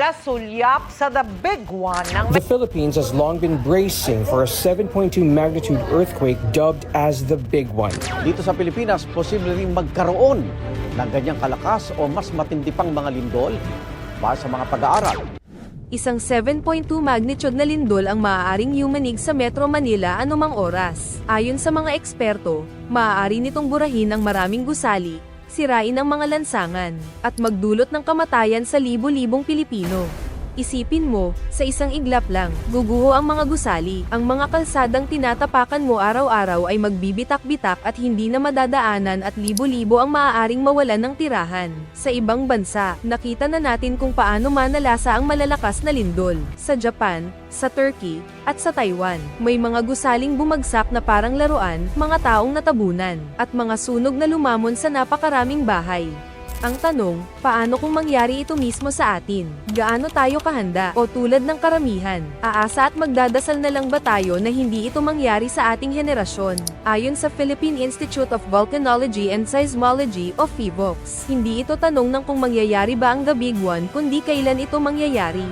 Manila sulyap sa the big one ng The Philippines has long been bracing for a 7.2 magnitude earthquake dubbed as the Big One. Dito sa Pilipinas, posible rin magkaroon ng ganyang kalakas o mas matindi pang mga lindol base sa mga pag-aaral. Isang 7.2 magnitude na lindol ang maaaring yumanig sa Metro Manila anumang oras. Ayon sa mga eksperto, maaari nitong burahin ang maraming gusali, sirain ang mga lansangan, at magdulot ng kamatayan sa libo-libong Pilipino. Isipin mo, sa isang iglap lang, guguho ang mga gusali. Ang mga kalsadang tinatapakan mo araw-araw ay magbibitak-bitak at hindi na madadaanan at libo-libo ang maaaring mawalan ng tirahan. Sa ibang bansa, nakita na natin kung paano manalasa ang malalakas na lindol. Sa Japan, sa Turkey, at sa Taiwan, may mga gusaling bumagsak na parang laruan, mga taong natabunan, at mga sunog na lumamon sa napakaraming bahay. Ang tanong, paano kung mangyari ito mismo sa atin? Gaano tayo kahanda? O tulad ng karamihan, aasa at magdadasal na lang ba tayo na hindi ito mangyari sa ating henerasyon? Ayon sa Philippine Institute of Volcanology and Seismology o PHIVOLCS, hindi ito tanong ng kung mangyayari ba ang The Big One kundi kailan ito mangyayari.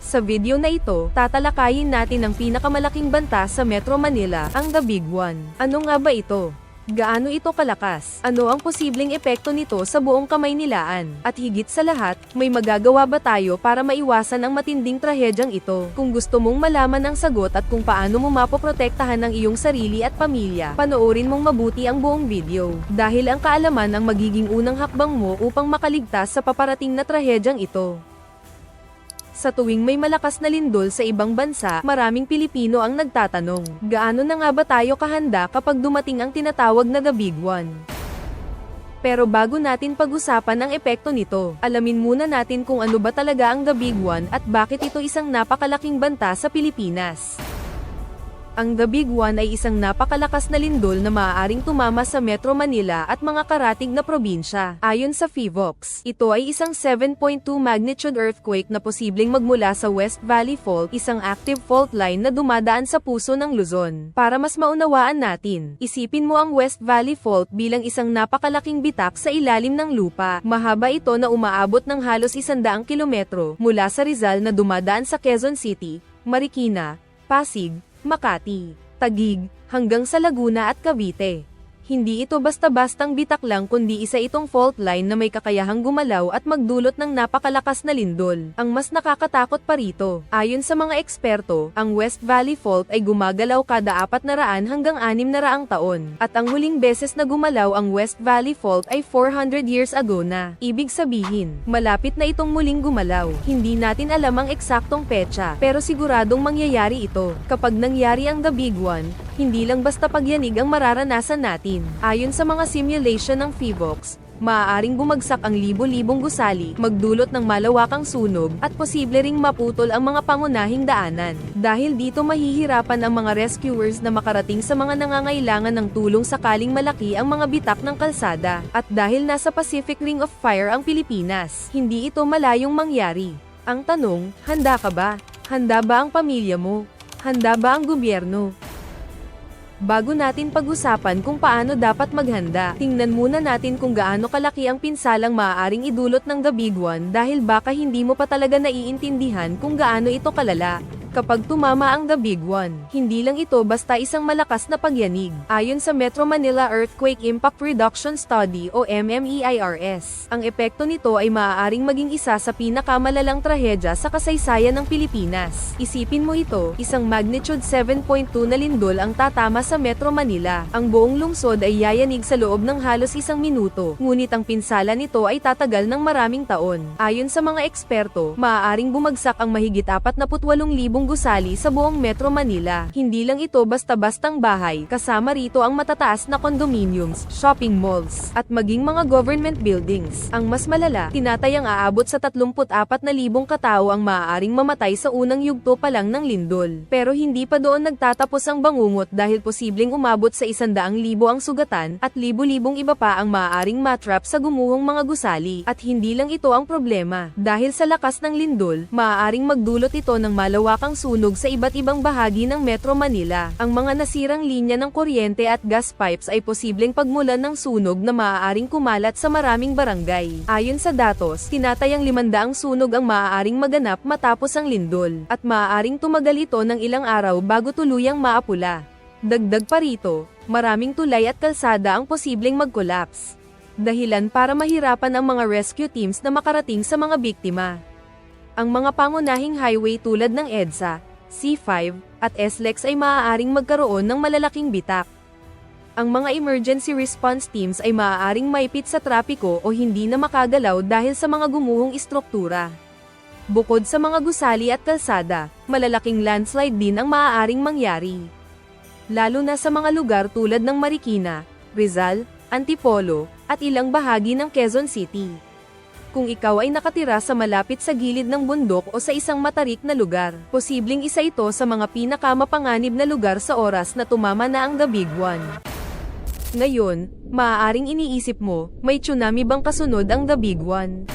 Sa video na ito, tatalakayin natin ang pinakamalaking banta sa Metro Manila, ang The Big One. Ano nga ba ito? Gaano ito kalakas? Ano ang posibleng epekto nito sa buong kamay nilaan? At higit sa lahat, may magagawa ba tayo para maiwasan ang matinding trahedyang ito? Kung gusto mong malaman ang sagot at kung paano mo mapoprotektahan ang iyong sarili at pamilya, panoorin mong mabuti ang buong video. Dahil ang kaalaman ang magiging unang hakbang mo upang makaligtas sa paparating na trahedyang ito. Sa tuwing may malakas na lindol sa ibang bansa, maraming Pilipino ang nagtatanong, gaano na nga ba tayo kahanda kapag dumating ang tinatawag na The Big One? Pero bago natin pag-usapan ang epekto nito, alamin muna natin kung ano ba talaga ang The Big One at bakit ito isang napakalaking banta sa Pilipinas. Ang The Big One ay isang napakalakas na lindol na maaaring tumama sa Metro Manila at mga karatig na probinsya. Ayon sa PHIVOLCS, ito ay isang 7.2 magnitude earthquake na posibleng magmula sa West Valley Fault, isang active fault line na dumadaan sa puso ng Luzon. Para mas maunawaan natin, isipin mo ang West Valley Fault bilang isang napakalaking bitak sa ilalim ng lupa. Mahaba ito na umaabot ng halos isandaang kilometro mula sa Rizal na dumadaan sa Quezon City, Marikina, Pasig, Makati, Tagig, hanggang sa Laguna at Cavite. Hindi ito basta-bastang bitak lang kundi isa itong fault line na may kakayahang gumalaw at magdulot ng napakalakas na lindol. Ang mas nakakatakot pa rito, ayon sa mga eksperto, ang West Valley Fault ay gumagalaw kada 400 hanggang 600 taon. At ang huling beses na gumalaw ang West Valley Fault ay 400 years ago na. Ibig sabihin, malapit na itong muling gumalaw. Hindi natin alam ang eksaktong petsa, pero siguradong mangyayari ito. Kapag nangyari ang The Big One, hindi lang basta pagyanig ang mararanasan natin. Ayon sa mga simulation ng PHIVOLCS, maaaring bumagsak ang libo-libong gusali, magdulot ng malawakang sunog, at posible ring maputol ang mga pangunahing daanan. Dahil dito mahihirapan ang mga rescuers na makarating sa mga nangangailangan ng tulong sakaling malaki ang mga bitak ng kalsada. At dahil nasa Pacific Ring of Fire ang Pilipinas, hindi ito malayong mangyari. Ang tanong, handa ka ba? Handa ba ang pamilya mo? Handa ba ang gobyerno? Bago natin pag-usapan kung paano dapat maghanda, tingnan muna natin kung gaano kalaki ang pinsalang maaaring idulot ng The Big One dahil baka hindi mo pa talaga naiintindihan kung gaano ito kalala. Kapag tumama ang The Big One, hindi lang ito basta isang malakas na pagyanig. Ayon sa Metro Manila Earthquake Impact Reduction Study o MMEIRS, ang epekto nito ay maaaring maging isa sa pinakamalalang trahedya sa kasaysayan ng Pilipinas. Isipin mo ito, isang magnitude 7.2 na lindol ang tatama sa Metro Manila. Ang buong lungsod ay yayanig sa loob ng halos isang minuto, ngunit ang pinsala nito ay tatagal ng maraming taon. Ayon sa mga eksperto, maaaring bumagsak ang mahigit 48,000 gusali sa buong Metro Manila. Hindi lang ito basta-bastang bahay, kasama rito ang matataas na condominiums, shopping malls, at maging mga government buildings. Ang mas malala, tinatayang aabot sa 34,000 katao ang maaaring mamatay sa unang yugto pa lang ng lindol. Pero hindi pa doon nagtatapos ang bangungot dahil posibleng umabot sa 100,000 ang sugatan at libo-libong iba pa ang maaaring matrap sa gumuhong mga gusali. At hindi lang ito ang problema. Dahil sa lakas ng lindol, maaaring magdulot ito ng malawakang ang sunog sa iba't ibang bahagi ng Metro Manila. Ang mga nasirang linya ng kuryente at gas pipes ay posibleng pagmulan ng sunog na maaaring kumalat sa maraming barangay. Ayon sa datos, tinatayang 500 sunog ang maaaring maganap matapos ang lindol, at maaaring tumagal ito ng ilang araw bago tuluyang maapula. Dagdag pa rito, maraming tulay at kalsada ang posibleng mag-collapse. Dahilan para mahirapan ang mga rescue teams na makarating sa mga biktima. Ang mga pangunahing highway tulad ng EDSA, C5, at SLEX ay maaaring magkaroon ng malalaking bitak. Ang mga emergency response teams ay maaaring maipit sa trapiko o hindi na makagalaw dahil sa mga gumuhong istruktura. Bukod sa mga gusali at kalsada, malalaking landslide din ang maaaring mangyari. Lalo na sa mga lugar tulad ng Marikina, Rizal, Antipolo, at ilang bahagi ng Quezon City. Kung ikaw ay nakatira sa malapit sa gilid ng bundok o sa isang matarik na lugar, posibleng isa ito sa mga pinakamapanganib na lugar sa oras na tumama na ang The Big One. Ngayon, maaaring iniisip mo, may tsunami bang kasunod ang The Big One?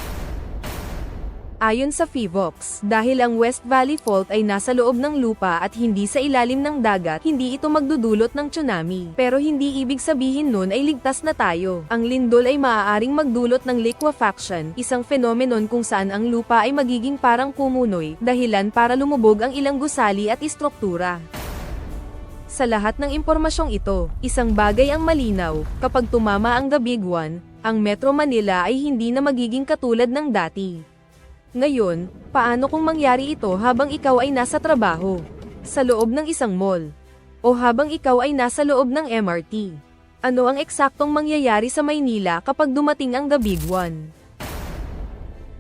Ayon sa FIVOX, dahil ang West Valley Fault ay nasa loob ng lupa at hindi sa ilalim ng dagat, hindi ito magdudulot ng tsunami. Pero hindi ibig sabihin nun ay ligtas na tayo. Ang lindol ay maaaring magdulot ng liquefaction, isang phenomenon kung saan ang lupa ay magiging parang kumunoy, dahilan para lumubog ang ilang gusali at istruktura. Sa lahat ng impormasyong ito, isang bagay ang malinaw, kapag tumama ang The Big One, ang Metro Manila ay hindi na magiging katulad ng dati. Ngayon, paano kung mangyari ito habang ikaw ay nasa trabaho, sa loob ng isang mall, o habang ikaw ay nasa loob ng MRT? Ano ang eksaktong mangyayari sa Maynila kapag dumating ang The Big One?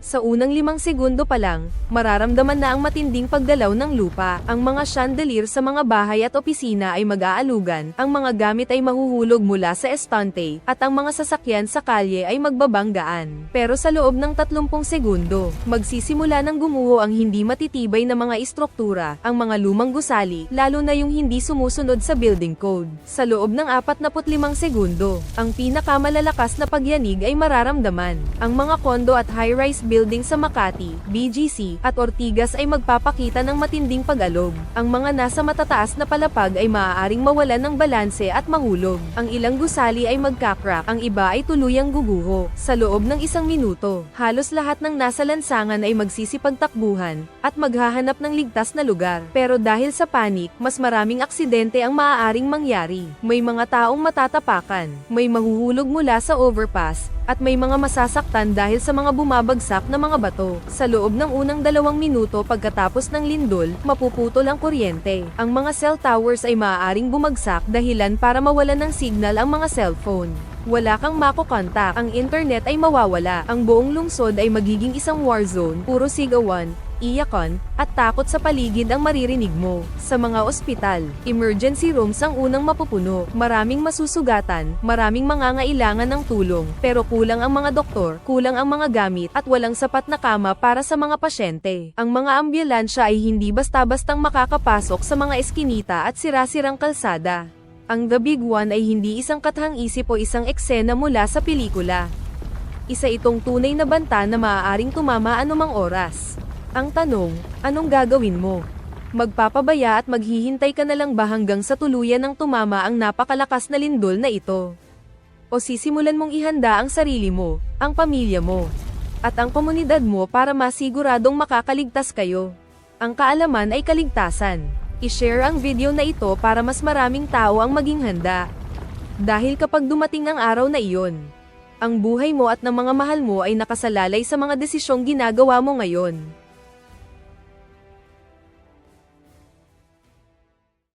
Sa unang limang segundo pa lang, mararamdaman na ang matinding paggalaw ng lupa. Ang mga chandelier sa mga bahay at opisina ay mag-aalugan, ang mga gamit ay mahuhulog mula sa estante, at ang mga sasakyan sa kalye ay magbabanggaan. Pero sa loob ng 30 segundo, magsisimula ng gumuho ang hindi matitibay na mga istruktura, ang mga lumang gusali, lalo na yung hindi sumusunod sa building code. Sa loob ng 45 segundo, ang pinakamalalakas na pagyanig ay mararamdaman. Ang mga kondo at high-rise building sa Makati, BGC, at Ortigas ay magpapakita ng matinding pag-alog. Ang mga nasa matataas na palapag ay maaaring mawalan ng balanse at mahulog. Ang ilang gusali ay magkakrak, ang iba ay tuluyang guguho. Sa loob ng isang minuto, halos lahat ng nasa lansangan ay magsisipagtakbuhan, at maghahanap ng ligtas na lugar. Pero dahil sa panik, mas maraming aksidente ang maaaring mangyari. May mga taong matatapakan, may mahuhulog mula sa overpass, at may mga masasaktan dahil sa mga bumabagsak na mga bato. Sa loob ng unang dalawang minuto pagkatapos ng lindol, mapuputol ang kuryente. Ang mga cell towers ay maaaring bumagsak dahilan para mawalan ng signal ang mga cellphone. Wala kang makokontak, ang internet ay mawawala, ang buong lungsod ay magiging isang war zone, puro sigawan, iyakan, at takot sa paligid ang maririnig mo. Sa mga ospital, emergency rooms ang unang mapupuno, maraming masusugatan, maraming mangangailangan ng tulong, pero kulang ang mga doktor, kulang ang mga gamit, at walang sapat na kama para sa mga pasyente. Ang mga ambulansya ay hindi basta-bastang makakapasok sa mga eskinita at sirasirang kalsada. Ang The Big One ay hindi isang kathang-isip o isang eksena mula sa pelikula. Isa itong tunay na banta na maaaring tumama anumang oras. Ang tanong, anong gagawin mo? Magpapabaya at maghihintay ka na lang ba hanggang sa tuluyan ng tumama ang napakalakas na lindol na ito? O sisimulan mong ihanda ang sarili mo, ang pamilya mo, at ang komunidad mo para masiguradong makakaligtas kayo? Ang kaalaman ay kaligtasan. I-share ang video na ito para mas maraming tao ang maging handa. Dahil kapag dumating ang araw na iyon, ang buhay mo at ng mga mahal mo ay nakasalalay sa mga desisyong ginagawa mo ngayon.